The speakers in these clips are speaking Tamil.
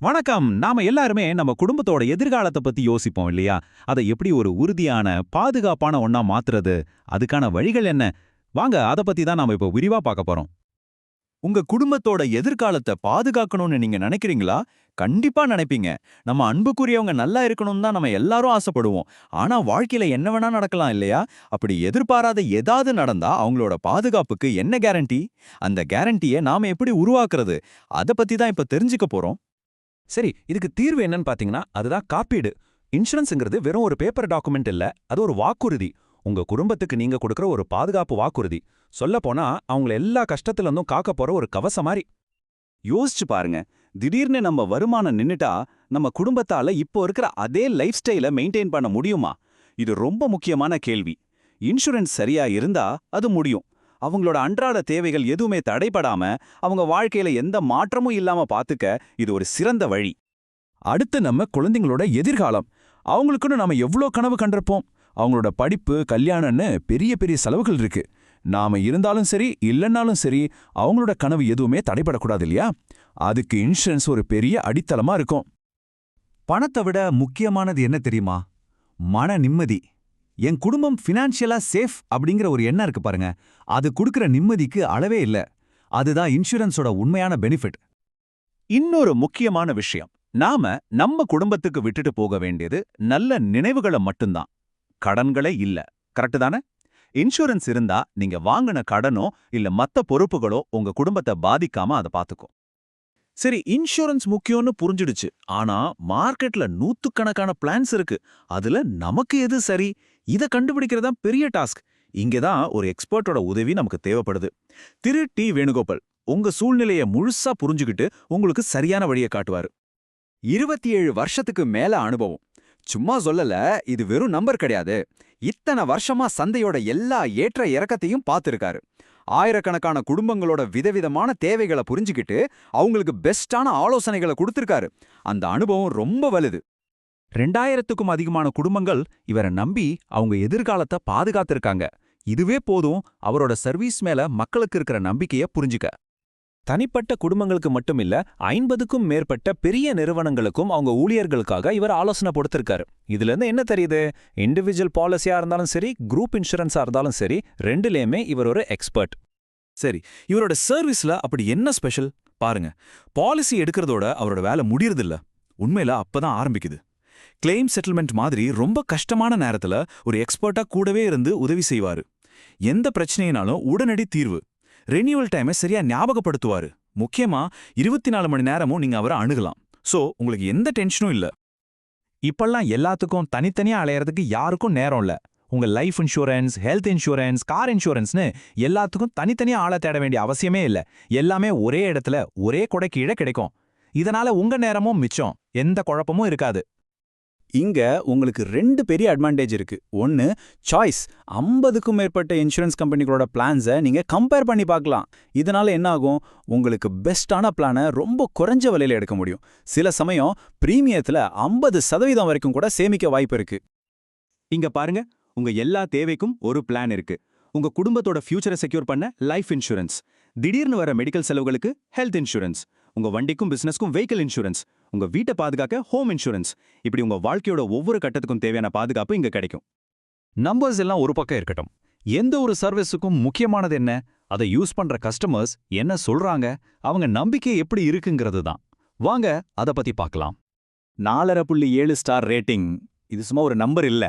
வணக்கம். நாம எல்லாருமே நம்ம குடும்பத்தோட எதிர்காலத்தை பத்தி யோசிப்போம் இல்லையா? அதை எப்படி ஒரு உறுதியான பாதுகாப்பான ஒன்னா மாத்துறது? அதுக்கான வழிகள் என்ன? வாங்க அத பத்தி தான் நாம இப்போ விரிவா பார்க்க போறோம். உங்க குடும்பத்தோட எதிர்காலத்தை பாதுகாக்கணும்னு நீங்க நினைக்கிறீங்களா? கண்டிப்பா நினைப்பீங்க. நம்ம அன்புக்குரியவங்க நல்லா இருக்கணும்னு தான் நம்ம எல்லாரும் ஆசைப்படுவோம். ஆனா வாழ்க்கையில என்ன வேணா நடக்கலாம் இல்லையா? அப்படி எதிர்பாராத ஏதாவது நடந்தா அவங்களோட பாதுகாப்புக்கு என்ன கேரண்டி அந்த கேரண்டியை நாம எப்படி உருவாக்குறது? அத பத்தி தான் இப்ப தெரிஞ்சுக்க போறோம். சரி இதுக்கு தீர்வு என்னன்னு பாத்தீங்கன்னா அதுதான் காப்பீடு. இன்சூரன்ஸ்ங்கிறது வெறும் ஒரு பேப்பர் டாக்குமெண்ட் இல்ல அது ஒரு வாக்குறுதி. உங்க குடும்பத்துக்கு நீங்க கொடுக்கற ஒரு பாதுகாப்பு வாக்குறுதி. சொல்ல போனா அவங்கள எல்லா கஷ்டத்துல இருந்தும் காக்க போற ஒரு கவச மாதிரி யோசிச்சு பாருங்க திடீர்னு நம்ம வருமானம் நின்னுட்டா நம்ம குடும்பத்தால இப்போ இருக்கிற அதே லைஃப் ஸ்டைல மெயின்டைன் பண்ண முடியுமா? இது ரொம்ப முக்கியமான கேள்வி. இன்சூரன்ஸ் சரியா இருந்தா அது முடியும். அவங்களோட அன்றாட தேவைகள் எதுவுமே தடைபடாம அவங்க வாழ்க்கையில எந்த மாற்றமும் இல்லாம பாத்துக்க இது ஒரு சிறந்த வழி. அடுத்து நம்ம குழந்தைங்களோட எதிர்காலம். அவங்களுக்குன்னு நாம எவ்வளோ கனவு கண்டிருப்போம்? அவங்களோட படிப்பு கல்யாணம்னு பெரிய பெரிய செலவுகள் இருக்கு. நாம இருந்தாலும் சரி இல்லைன்னாலும் சரி அவங்களோட கனவு எதுவுமே தடைபடக்கூடாது இல்லையா? அதுக்கு இன்சூரன்ஸ் ஒரு பெரிய அடித்தளமா இருக்கும். பணத்தை விட முக்கியமானது என்ன தெரியுமா? மன நிம்மதி. என் குடும்பம் ஃபினான்ஷியலா சேஃப் அப்படிங்கிற ஒரு எண்ணம் இருக்கு பாருங்க. அது கொடுக்கிற நிம்மதிக்கு அளவே இல்ல. அதுதான் இன்சூரன்ஸோட உண்மையான பெனிஃபிட் இன்னொரு முக்கியமான விஷயம். நாம நம்ம குடும்பத்துக்கு விட்டுட்டு போக வேண்டியது நல்ல நினைவுகளை மட்டும்தான். கடன்களே இல்ல. கரெக்டு தானே? இன்சூரன்ஸ் இருந்தா நீங்க வாங்கின கடனோ இல்ல மத்த பொறுப்புகளோ உங்க குடும்பத்தை பாதிக்காம அதை பாத்துக்கும் சரி இன்சூரன்ஸ் முக்கியம்னு புரிஞ்சிடுச்சு. ஆனா மார்க்கெட்ல நூத்துக்கணக்கான பிளான்ஸ் இருக்கு. அதுல நமக்கு எது சரி? இத கண்டுபிடிக்கிறதா பெரிய டாஸ்க். இங்கதான் ஒரு எக்ஸ்பர்ட்டோட உதவி நமக்கு தேவைப்படுது. திரு டி வேணுகோபால் உங்க சூழ்நிலைய முழுசா புரிஞ்சுகிட்டு உங்களுக்கு சரியான வழியை காட்டுவாரு. இருபத்தி ஏழு வருஷத்துக்கு மேல அனுபவம். சும்மா சொல்லல இது வெறும் நம்பர் கிடையாது. இத்தனை வருஷமா சந்தையோட எல்லா ஏற்ற இறக்கத்தையும் பார்த்திருக்காரு. ஆயிரக்கணக்கான குடும்பங்களோட விதவிதமான தேவைகளை புரிஞ்சுக்கிட்டு அவங்களுக்கு பெஸ்டான ஆலோசனைகளை கொடுத்திருக்காரு. அந்த அனுபவம் ரொம்ப வலுது. ரெண்டாயிரத்துக்கும் அதிகமான குடும்பங்கள் இவரை நம்பி அவங்க எதிர்காலத்தை பாதுகாத்திருக்காங்க. இதுவே போதும் அவரோட சர்வீஸ் மேல மக்களுக்கு இருக்கிற நம்பிக்கைய புரிஞ்சுக்க. தனிப்பட்ட குடும்பங்களுக்கு மட்டும் இல்ல ஐம்பதுக்கும் மேற்பட்ட பெரிய நிறுவனங்களுக்கும் அவங்க ஊழியர்களுக்காக இவர் ஆலோசனை கொடுத்திருக்காரு. இதுல இருந்து என்ன தெரியுது? இண்டிவிஜுவல் பாலிசியா இருந்தாலும் சரி குரூப் இன்சூரன்ஸா இருந்தாலும் சரி ரெண்டுலயுமே இவர் ஒரு எக்ஸ்பர்ட். சரி இவரோட சர்வீஸ்ல அப்படி என்ன ஸ்பெஷல்? பாருங்க பாலிசி எடுக்கிறதோட அவரோட வேலை முடியறதில்ல. உண்மையில அப்பதான் ஆரம்பிக்குது. கிளைம் செட்டில்மெண்ட் மாதிரி ரொம்ப கஷ்டமான நேரத்துல ஒரு எக்ஸ்பர்ட்டா கூடவே இருந்து உதவி செய்வாரு. எந்த பிரச்சனையினாலும் உடனடி தீர்வு. ரெனியூவல் டைமை சரியா ஞாபகப்படுத்துவாரு. முக்கியமா இருபத்தி நாலு மணி நேரமும் நீங்க அவரை அணுகலாம். சோ உங்களுக்கு எந்த டென்ஷனும் இல்ல. இப்பெல்லாம் எல்லாத்துக்கும் தனித்தனியா அலையறதுக்கு யாருக்கும் நேரம் இல்ல. உங்க life insurance health insurance car இன்சூரன்ஸ்னு எல்லாத்துக்கும் தனித்தனியா ஆளை தேட வேண்டிய அவசியமே இல்ல. எல்லாமே ஒரே இடத்துல ஒரே கொடை கீழே கிடைக்கும். இதனால உங்க நேரமும் மிச்சம். எந்த குழப்பமும் இருக்காது. இங்க உங்களுக்கு ரெண்டு பெரிய அட்வான்டேஜ் இருக்கு. ஒன்னு சாய்ஸ் ஐம்பதுக்கும் மேற்பட்ட இன்சூரன்ஸ் கம்பெனிகளோட பிளான்ஸை நீங்க கம்பேர் பண்ணி பார்க்கலாம். இதனால என்ன ஆகும் உங்களுக்கு பெஸ்டான பிளானை ரொம்ப குறைஞ்ச விலையில எடுக்க முடியும். சில சமயம் பிரீமியத்துல ஐம்பது சதவீதம் வரைக்கும் கூட சேமிக்க வாய்ப்பு இருக்கு. இங்க பாருங்க உங்க எல்லா தேவைக்கும் ஒரு பிளான் இருக்கு. உங்க குடும்பத்தோட ஃபியூச்சரை செக்யூர் பண்ண லைஃப் இன்சூரன்ஸ் திடீர்னு வர மெடிக்கல் செலவுகளுக்கு ஹெல்த் இன்சூரன்ஸ் உங்க வண்டிக்கும் பிசினஸ்க்கும் வெஹிக்கிள் இன்சூரன்ஸ் உங்க வீட்டை பாதுகாக்க ஹோம் இன்சூரன்ஸ் இப்படி உங்க வாழ்க்கையோட ஒவ்வொரு கட்டத்துக்கும் தேவையான பாதுகாப்பு இங்க கிடைக்கும். நம்பர்ஸ் எல்லாம் ஒரு பக்கம் இருக்கட்டும். எந்த ஒரு சர்வீஸுக்கும் முக்கியமானது என்ன? அதை யூஸ் பண்ற கஸ்டமர்ஸ் என்ன சொல்றாங்க? அவங்க நம்பிக்கை எப்படி இருக்குங்கிறது தான். வாங்க அத பத்தி பார்க்கலாம். நாலரை புள்ளி ஏழு ஸ்டார் ரேட்டிங் இது சும்மா ஒரு நம்பர் இல்ல.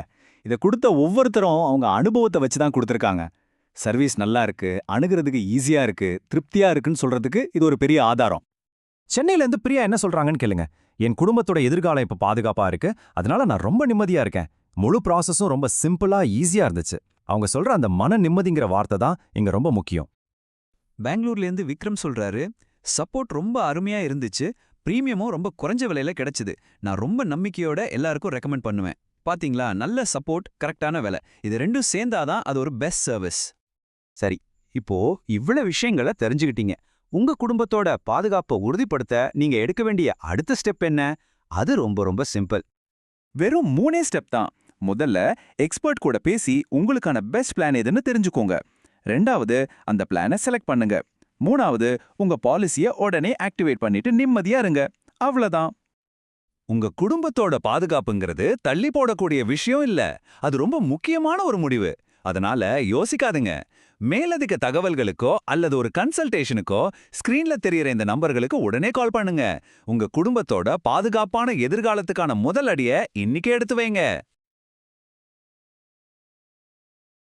இதை கொடுத்த ஒவ்வொருத்தரும் அவங்க அனுபவத்தை வச்சு தான் கொடுத்துருக்காங்க. சர்வீஸ் நல்லா இருக்கு அணுகிறதுக்கு ஈஸியா இருக்கு திருப்தியா இருக்குன்னு சொல்றதுக்கு இது ஒரு பெரிய ஆதாரம். சென்னையில இருந்து பிரியா என்ன சொல்றாங்கன்னு கேளுங்க. என் குடும்பத்தோட எதிர்காலம் இப்ப பாதுகாப்பா இருக்கு. அதனால நான் ரொம்ப நிம்மதியா இருக்கேன். முழு ப்ராசஸும் ரொம்ப சிம்பிளா ஈஸியா இருந்துச்சு. அவங்க சொல்ற அந்த மன நிம்மதிங்கிற வார்த்தை தான் இங்க ரொம்ப முக்கியம். பெங்களூர்லேருந்து விக்ரம் சொல்றாரு சப்போர்ட் ரொம்ப அருமையா இருந்துச்சு. பிரீமியமும் ரொம்ப குறைஞ்ச விலையில கிடைச்சது. நான் ரொம்ப நம்பிக்கையோட எல்லாருக்கும் ரெக்கமெண்ட் பண்ணுவேன். பாத்தீங்களா? நல்ல சப்போர்ட் கரெக்டான விலை. இது ரெண்டும் சேர்ந்தாதான் அது ஒரு பெஸ்ட் சர்வீஸ் சரி. இப்போ இவ்வளவு விஷயங்களை தெரிஞ்சுக்கிட்டீங்க. உங்க குடும்பத்தோட பாதுகாப்பை உறுதிப்படுத்த நீங்க எடுக்க வேண்டிய அடுத்த ஸ்டெப் என்ன? அது ரொம்ப ரொம்ப சிம்பிள். வெறும் மூணே ஸ்டெப் தான். முதல்ல எக்ஸ்பர்ட் கூட பேசி உங்களுக்கான பெஸ்ட் பிளான் எதுன்னு தெரிஞ்சுக்கோங்க. ரெண்டாவது அந்த பிளானை செலக்ட் பண்ணுங்க. மூணாவது உங்க பாலிசியை உடனே ஆக்டிவேட் பண்ணிட்டு நிம்மதியா இருங்க. அவ்வளவுதான். உங்க குடும்பத்தோட பாதுகாப்புங்கிறது தள்ளி போடக்கூடிய விஷயம் இல்ல. அது ரொம்ப முக்கியமான ஒரு முடிவு. அதனால யோசிக்காதுங்க. மேலதிக தகவல்களுக்கோ அல்லது ஒரு கன்சல்டேஷனுக்கோ ஸ்கிரீன்ல தெரியற இந்த நம்பர்களுக்கு உடனே கால் பண்ணுங்க. உங்க குடும்பத்தோட பாதுகாப்பான எதிர்காலத்துக்கான முதல் அடிய இன்னிக்கே எடுத்து வைங்க.